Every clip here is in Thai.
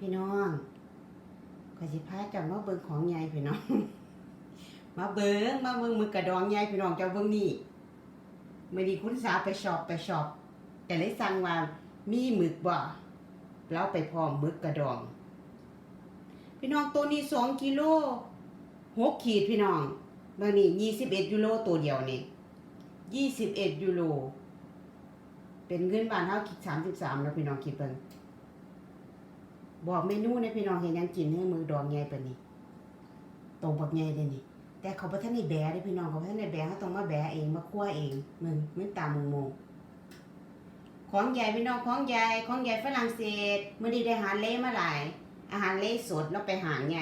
พี่น้องก็สิพาเจ้ามาเบิ่งของใหญ่พี่น้อง มาเบิ่งมาเบิ่งมือกระดองใหญ่พี่น้องเจ้าเบิ่งนี่มื้อนี้คุณสาวไปชอบไปชอบแต่เลยสั่งว่ามีหมึกบ่เราไปพร้อมหมึกกระดอง พี่น้องตัวนี้สองกิโลหกขีดพี่น้องเบอร์นี้ยี่สิบเอ็ดยูโรตัวเดียวนี่ยี่สิบเอ็ดยูโรเป็นเงินบาทเท่าคิดสามสิบสามแล้วพี่น้องคิดเบิ่ง บอกเมนูนพี่น้องเห็นยังกินให้มือดองใหญ่ปนนี้ตรงบักใหญ่เลยนี่ แต่เขาบ่ทันได้แบะเด้พี่น้องเขาบ่ทันได้แบะเขาต้องมาแบะเองมาคั่วเองมึงมึงตามมึงโมของใหญ่พี่น้องของใหญ่ของใหญ่ฝรั่งเศสมื้อนี้ได้อาหารเละมาหลาย อาหารเละสดแล้วไปหาไง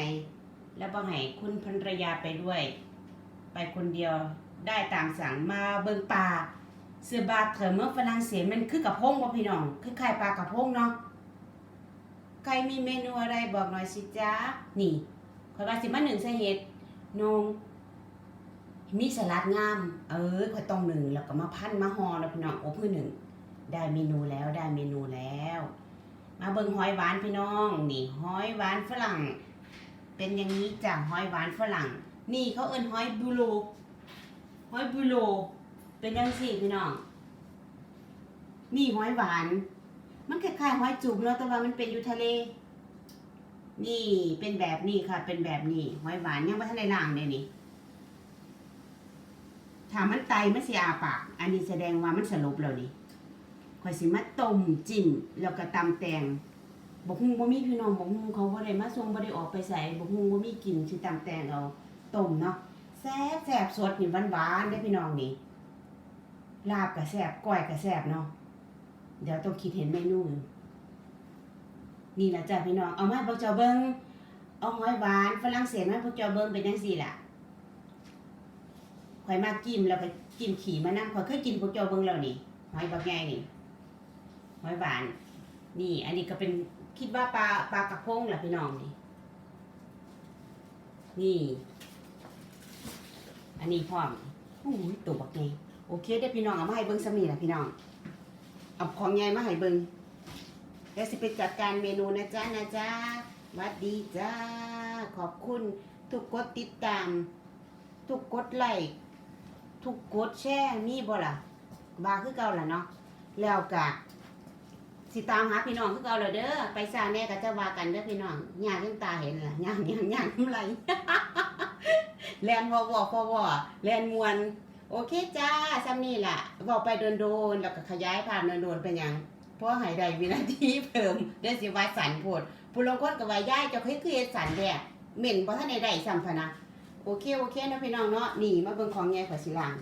แล้วบ่ให้คุณภรรยาไปด้วย ไปคนเดียวได้ตามสั่งมาเบิ่งปลาเสือบาเถอเมื่อฝรั่งเศสมันคือกระพงบ่พี่น้องคล้ายๆปลากระพงเนาะ ครมีเมนูอะไรบอกหน่อยสิจ๊ะนี่ข่อยว่าสิมาหนึ่งใส่เห็ดนงมีสลัดงาม เออข่อยต้องหนึ่งแล้วก็มาพันมาห่อแล้วพี่น้องโอ้เพื่อหนึ่งได้เมนูแล้วได้เมนูแล้ว มาเบิ่งหอยหวานพี่น้อง นี่หอยหวานฝรั่ง เป็นอย่างนี้จ้ะหอยหวานฝรั่ง นี่เขาเอิ้นหอยบูโรหอยบูโรเป็นยังสี่พี่น้อง นี่หอยหวาน มันคล้ายๆหอยจูบเนาะแต่ว่ามันเป็นอยู่ทะเล นี่เป็นแบบนี้ค่ะ เป็นแบบนี้หอยหวานยังไม่ทันได้ล้างเลยนี่ถ้ามันไตมันเสียอาปาก อันนี้แสดงว่ามันสลบแล้วนี่ข่อยสิมาต้มจิ้มแล้วก็ตำแตงบกฮุงบ่มีพี่น้องบกฮุงเขาบ่ได้มาส่งบ่ได้ออกไปใส่บกฮุงบ่มีกินสิตำแตงเอาต้มเนาะแซ่บแซ่บสดนี่หวานๆเด้พี่น้องนี่ลาบก็แซ่บก้อยก็แซ่บเนาะ เดี๋ยวต้องคิดเห็นเมนูอยู่นี่ละจ้ะพี่น้องเอามาพวกเจ้าเบิ่งเอาหอยหวานฝรั่งเศสมาพวกเจ้าเบิ่งเป็นจังซี่ล่ะข่อยมาจิ้มแล้วก็จิ้มขี่มานำข่อยเคยกินพวกเจ้าเบิ่งแล้วนี่หอยบักใหญ่นี่หอยหวาน นี่ อันนี้ก็เป็นคิดว่าปลาปลากระพงแหละพี่น้องนี่นี่ อันนี้พร้อมโอ้ยตัวบักไงโอเคเด้พี่น้องเอามาให้เบิ้งสมีแหละพี่น้อง เอาของใหญ่มาให้เบิ้งเดี๋ยวสิไปจัดการเมนูนะจ๊ะนะจ๊ะวัดดีจ้า ขอบคุณ ทุกกดติดตาม ทุกกดไลค์ทุกกดแชร์มีบ่ล่ะบาคือเก่าล่ะเนาะแล้วกะสิตามหาพี่น้องคือเก่าเลยเด้อไปซาแน่ก็จะว่ากันเด้อพี่น้องย่างยังตาเห็นล่ะย่างย่างย่างทำไรแลนวอวอฟอวอแลนมวน โอเคจ้าซ้ำนี่ล่ะบอกไปโดนๆแล้วก็ขยายภาพโดนๆเป็นหยังเพราะหายใดวินาทีเพิ่มเดี๋ยวสิว่าสันโพดผู้ลงคนกับว่าย่ายเจะเคยคือเฮ็ดสันแด้เหม็นบ่ทันได้ได้ซ้ำพนะโอเคโอเคนะพี่น้องเนาะหนีมาเบิ่งของแง่ขอสิลาง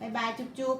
บ๊ายบายจุ๊บ